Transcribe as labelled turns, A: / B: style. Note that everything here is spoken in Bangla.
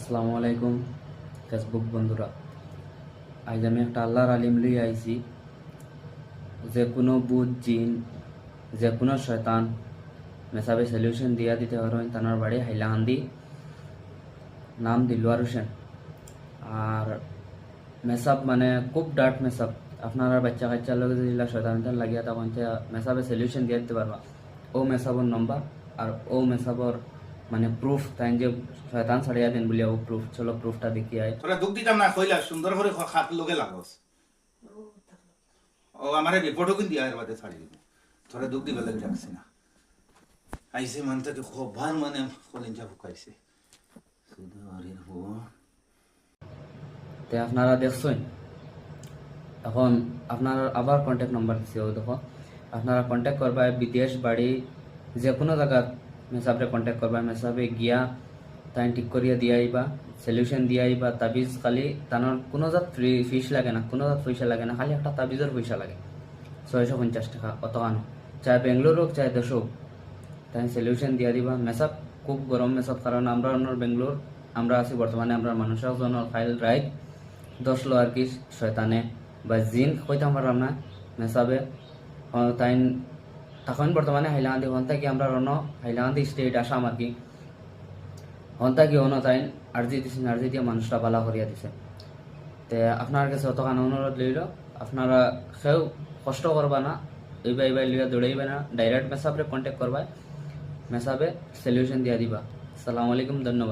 A: আসসালামু আলাইকুম, ফেসবুক বন্ধুরা। আজ আমি একটা আল্লাহর আলিম লই আইছি। যে কোনো বুধ জিন যে কোনো শয়তান মেসাবে সলিউশন দিয়া দিতে পারেন তানার বাড়ি হাইলাহান্দি নাম দিলওয়ার হোসেন। আর মেসাব মানে খুব ডার্ট মেসাব। আপনারা বাচ্চা কাচ্চার লগে যদি শয়তান লাগিয়া তখন মেসাবে সলিউশন দিয়ে দিতে পারবা। ও মেসাবর নম্বর আর ও মেসাবর মানে প্রুফ তাই যে শয়তান ছাড়িয়া দেন বলিয়া ও প্রুফ চলো প্রুফটা দেখি আয়।
B: তোরা দুঃখ দিতাম না কইলা সুন্দর করে খাত লগে লাগস। ও আমার রিপোর্টও কিন্তু দিয়া বাদে ছাড়ি দিব তোরা দুঃখ দিবে লাগে রাখছি না। আইসে মান থেকে খুব ভার মানে কলিঞ্জা ফুকাইছে। শুধু আরে হো
A: তে আপনারা দেখছেন? এখন আপনার আবার কন্ট্যাক্ট নাম্বার দিছে দেখো। আপনারা কন্ট্যাক্ট করবা বিদেশ বাড়ি যে কোনো জায়গা মেসাবরে কন্ট্যাক্ট করবা মেসাবে গিয়া তাই ঠিক করিয়া দিয়া আইবা সলিউশন দিয়া আইবা তাবিজ খালি তানোর কোনো জাত ফ্রি ফিস লাগে না কোনো জাত পয়সা লাগে না খালি একটা তাবিজের পয়সা লাগে ছয়শো পঞ্চাশ টাকা অত আনো চাই বেঙ্গলোর হোক চাই দেশ হোক তাই সলিউশন দিয়া দিবা মেসাব খুব গরম মেসাব কারণ আমরা অন্য বেঙ্গলোর আমরা আছি বর্তমানে আমরা মানুষের জন্য ফাইল রাইট দশ লো আর কি শয়তানে বা জিন কইতাম পারলাম না মেসাবে তাই তখন বর্তমানে হাইলাকান্দি হন্তা কি আমরা রন হাইলাকান্দি স্টেট আসাম আর কি হন্তা কি হন তাই আর্জি দিছেন আর্জি দিয়ে মানুষটা বালা করিয়া দিছে। তে আপনার কাছে অতখান অনুরোধ লইল, আপনারা সেও কষ্ট করবা না এইবা এইবা লিয়া দৌড়াইবা না ডাইরেক্ট মেসাবরে কন্ট্যাক্ট করবা মেসাবে সলিউশন দিয়া দিবা। আসসালামু আলাইকুম ধন্যবাদ।